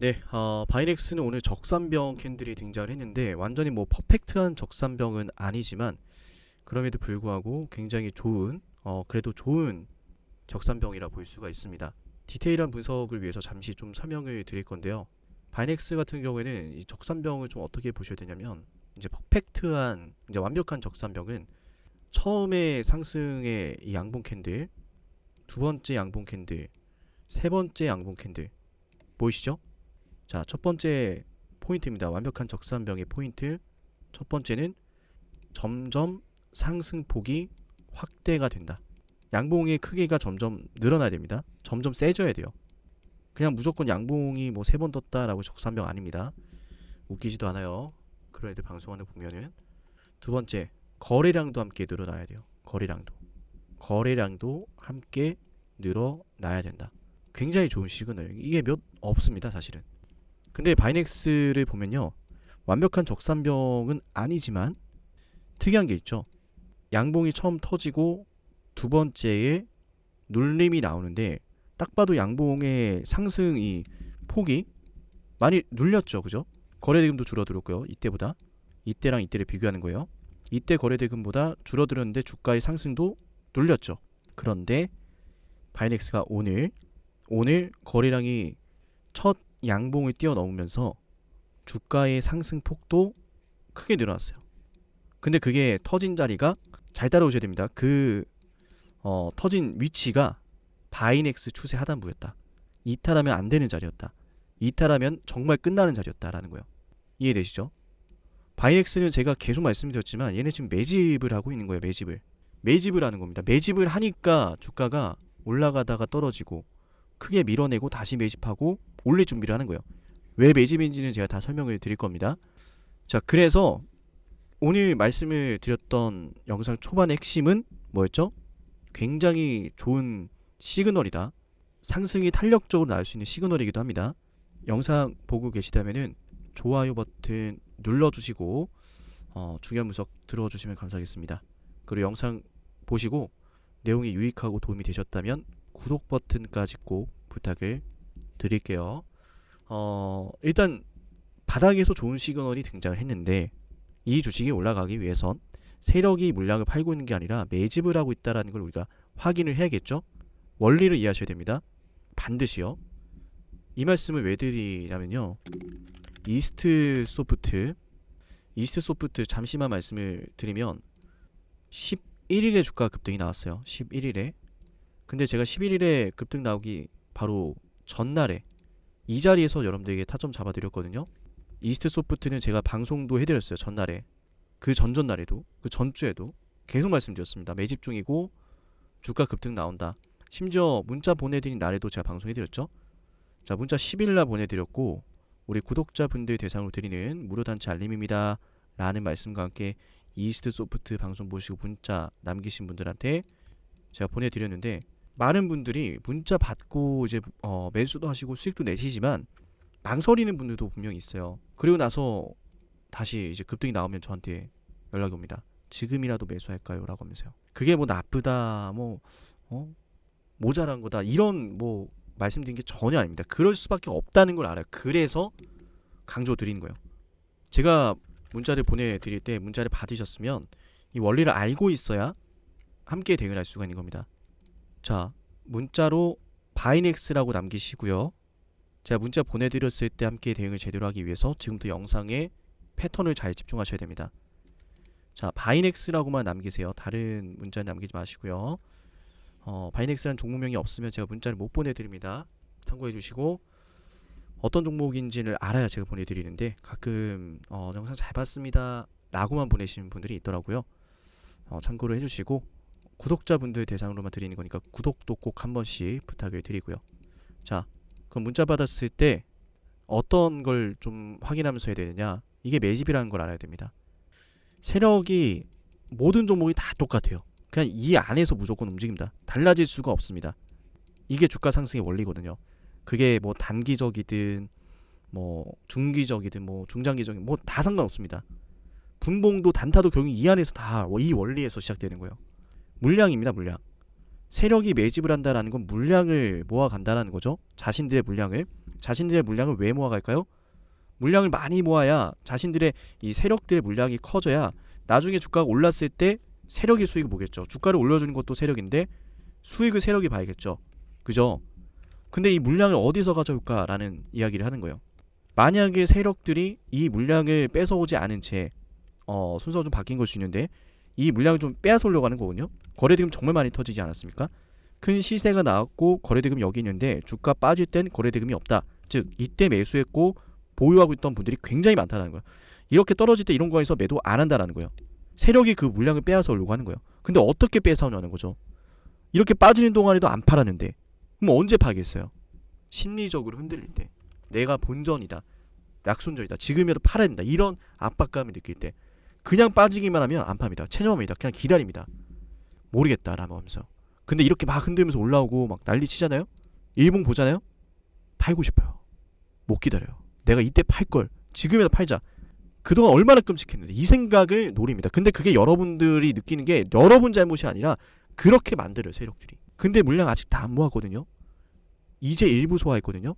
네, 어, 바이넥스는 오늘 적산병 캔들이 등장을 했는데 완전히 뭐 퍼펙트한 적산병은 아니지만 그럼에도 불구하고 굉장히 좋은 어, 그래도 좋은 적산병이라 볼 수가 있습니다. 디테일한 분석을 위해서 잠시 좀 설명을 드릴 건데요. 바이넥스 같은 경우에는 이 적산병을 좀 어떻게 보셔야 되냐면 이제 퍼펙트한 이제 완벽한 적산병은 처음에 상승의 이 양봉 캔들, 두 번째 양봉 캔들, 세 번째 양봉 캔들 보이시죠? 자, 첫 번째 포인트입니다. 완벽한 적산병의 포인트. 첫 번째는 점점 상승폭이 확대가 된다. 양봉의 크기가 점점 늘어나야 됩니다. 점점 세져야 돼요. 그냥 무조건 양봉이 뭐 세 번 떴다라고 적산병 아닙니다. 웃기지도 않아요. 그런 애들 방송하는 거 보면은 두 번째 거래량도 함께 늘어나야 돼요. 거래량도 거래량도 함께 늘어나야 된다. 굉장히 좋은 시그널. 이게 몇 없습니다, 사실은. 근데 바이넥스를 보면요. 완벽한 적산병은 아니지만 특이한 게 있죠. 양봉이 처음 터지고 두 번째에 눌림이 나오는데 딱 봐도 양봉의 상승이 폭이 많이 눌렸죠. 그죠? 거래대금도 줄어들었고요. 이때보다. 이때랑 이때를 비교하는 거예요. 이때 거래대금보다 줄어들었는데 주가의 상승도 눌렸죠. 그런데 바이넥스가 오늘 오늘 거래량이 첫 양봉을 뛰어넘으면서 주가의 상승폭도 크게 늘어났어요. 근데 그게 터진 자리가 잘 따라오셔야 됩니다. 그 어, 터진 위치가 바이넥스 추세 하단부였다. 이탈하면 안 되는 자리였다. 이탈하면 정말 끝나는 자리였다라는 거예요. 이해되시죠? 바이넥스는 제가 계속 말씀드렸지만 얘네 지금 매집을 하고 있는 거예요. 매집을. 매집을 하는 겁니다. 매집을 하니까 주가가 올라가다가 떨어지고 크게 밀어내고 다시 매집하고 올릴 준비를 하는 거예요. 왜 매집인지는 제가 다 설명을 드릴 겁니다. 자, 그래서 오늘 말씀을 드렸던 영상 초반의 핵심은 뭐였죠? 굉장히 좋은 시그널이다. 상승이 탄력적으로 나올 수 있는 시그널이기도 합니다. 영상 보고 계시다면은 좋아요 버튼 눌러주시고 어, 중요한 분석 들어주시면 감사하겠습니다. 그리고 영상 보시고 내용이 유익하고 도움이 되셨다면 구독 버튼까지 꼭 부탁을 드릴게요. 어, 일단 바닥에서 좋은 시그널이 등장을 했는데 이 주식이 올라가기 위해선 세력이 물량을 팔고 있는 게 아니라 매집을 하고 있다라는 걸 우리가 확인을 해야겠죠. 원리를 이해하셔야 됩니다. 반드시요. 이 말씀을 왜 드리냐면요. 이스트 소프트 이스트 소프트 잠시만 말씀을 드리면 11일에 주가 급등이 나왔어요. 11일에. 근데 제가 11일에 급등 나오기 바로 전날에 이 자리에서 여러분들에게 타점 잡아드렸거든요. 이스트 소프트는 제가 방송도 해드렸어요. 전날에. 그 전전날에도 그 전주에도 계속 말씀드렸습니다. 매집 중이고 주가 급등 나온다. 심지어 문자 보내드린 날에도 제가 방송해드렸죠. 자 문자 10일날 보내드렸고 우리 구독자분들 대상으로 드리는 무료 단체 알림입니다. 라는 말씀과 함께 이스트 소프트 방송 보시고 문자 남기신 분들한테 제가 보내드렸는데 많은 분들이 문자 받고 이제 어, 매수도 하시고 수익도 내시지만 망설이는 분들도 분명히 있어요. 그리고 나서 다시 이제 급등이 나오면 저한테 연락이 옵니다. 지금이라도 매수할까요? 라고 하면서요. 그게 뭐 나쁘다, 뭐, 어? 모자란 거다. 이런 뭐 말씀드린 게 전혀 아닙니다. 그럴 수밖에 없다는 걸 알아요. 그래서 강조 드리는 거예요. 제가 문자를 보내드릴 때 문자를 받으셨으면 이 원리를 알고 있어야 함께 대응할 수가 있는 겁니다. 자, 문자로 바이넥스라고 남기시고요. 제가 문자 보내드렸을 때 함께 대응을 제대로 하기 위해서 지금부터 영상에 패턴을 잘 집중하셔야 됩니다. 자, 바이넥스라고만 남기세요. 다른 문자 남기지 마시고요. 어, 바이넥스라는 종목명이 없으면 제가 문자를 못 보내드립니다. 참고해 주시고 어떤 종목인지를 알아야 제가 보내드리는데 가끔 어, 영상 잘 봤습니다 라고만 보내시는 분들이 있더라고요. 어, 참고를 해주시고 구독자분들 대상으로만 드리는 거니까 구독도 꼭 한 번씩 부탁을 드리고요. 자, 그럼 문자 받았을 때 어떤 걸 좀 확인하면서 해야 되느냐? 이게 매집이라는 걸 알아야 됩니다. 세력이 모든 종목이 다 똑같아요. 그냥 이 안에서 무조건 움직입니다. 달라질 수가 없습니다. 이게 주가 상승의 원리거든요. 그게 뭐 단기적이든 뭐 중기적이든 뭐 중장기적이든 뭐다 상관없습니다. 분봉도 단타도 결국 이 안에서 다 이 원리에서 시작되는 거예요. 물량입니다, 물량. 세력이 매집을 한다라는 건 물량을 모아간다라는 거죠. 자신들의 물량을 자신들의 물량을 왜 모아갈까요? 물량을 많이 모아야 자신들의 이 세력들의 물량이 커져야 나중에 주가가 올랐을 때 세력의 수익을 보겠죠. 주가를 올려주는 것도 세력인데 수익을 세력이 봐야겠죠. 그죠? 근데 이 물량을 어디서 가져올까라는 이야기를 하는 거예요. 만약에 세력들이 이 물량을 뺏어오지 않은 채 어, 순서가 좀 바뀐 걸 수 있는데 이 물량을 좀 빼앗으려고 하는 거거든요. 거래대금 정말 많이 터지지 않았습니까? 큰 시세가 나왔고 거래대금 여기 있는데 주가 빠질 땐 거래대금이 없다. 즉 이때 매수했고 보유하고 있던 분들이 굉장히 많다는 거예요. 이렇게 떨어질 때 이런 거에서 매도 안 한다라는 거예요. 세력이 그 물량을 빼앗아 오려고 하는 거예요. 근데 어떻게 빼앗아오냐는 거죠. 이렇게 빠지는 동안에도 안 팔았는데 그럼 언제 파겠어요? 심리적으로 흔들릴 때 내가 본전이다. 약손절이다. 지금이라도 팔아야 된다. 이런 압박감을 느낄 때 그냥 빠지기만 하면 안 팝니다. 체념합니다. 그냥 기다립니다. 모르겠다라고 하면서. 근데 이렇게 막 흔들면서 올라오고 막 난리 치잖아요. 일봉 보잖아요. 팔고 싶어요. 못 기다려요. 내가 이때 팔 걸. 지금이라도 팔자. 그동안 얼마나 끔찍했는데 이 생각을 노립니다. 근데 그게 여러분들이 느끼는 게 여러분 잘못이 아니라 그렇게 만들어요 세력들이. 근데 물량 아직 다 안 모았거든요. 이제 일부 소화했거든요.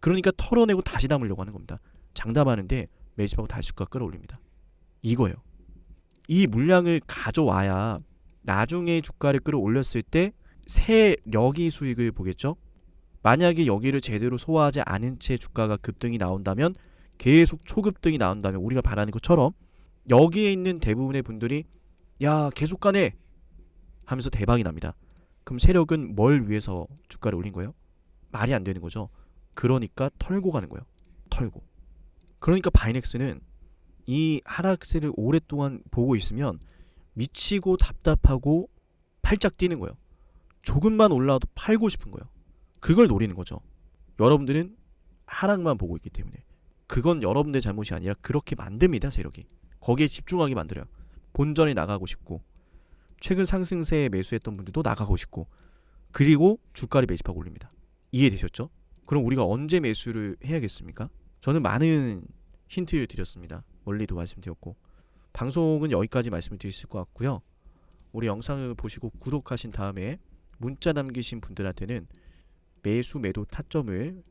그러니까 털어내고 다시 담으려고 하는 겁니다. 장담하는데 매집하고 다시 주가 끌어올립니다. 이거예요. 이 물량을 가져와야 나중에 주가를 끌어올렸을 때 세력이 수익을 보겠죠. 만약에 여기를 제대로 소화하지 않은 채 주가가 급등이 나온다면 계속 초급등이 나온다면 우리가 바라는 것처럼 여기에 있는 대부분의 분들이 야 계속 가네 하면서 대박이 납니다. 그럼 세력은 뭘 위해서 주가를 올린 거예요? 말이 안 되는 거죠. 그러니까 털고 가는 거예요. 털고. 그러니까 바이넥스는 이 하락세를 오랫동안 보고 있으면 미치고 답답하고 팔짝 뛰는 거예요. 조금만 올라와도 팔고 싶은 거예요. 그걸 노리는 거죠. 여러분들은 하락만 보고 있기 때문에 그건 여러분들의 잘못이 아니라 그렇게 만듭니다 세력이 거기에 집중하게 만들어요. 본전에 나가고 싶고 최근 상승세에 매수했던 분들도 나가고 싶고 그리고 주가를 매집하고 올립니다. 이해되셨죠? 그럼 우리가 언제 매수를 해야겠습니까? 저는 많은 힌트를 드렸습니다. 원리도 말씀드렸고 방송은 여기까지 말씀을 드릴 것 같고요. 우리 영상을 보시고 구독하신 다음에 문자 남기신 분들한테는 매수 매도 타점을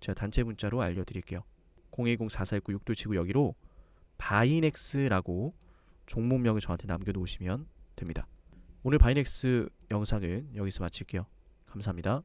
제가 단체 문자로 알려드릴게요. 010-4419-6279 여기로 바이넥스라고 종목명을 저한테 남겨놓으시면 됩니다. 오늘 바이넥스 영상은 여기서 마칠게요. 감사합니다.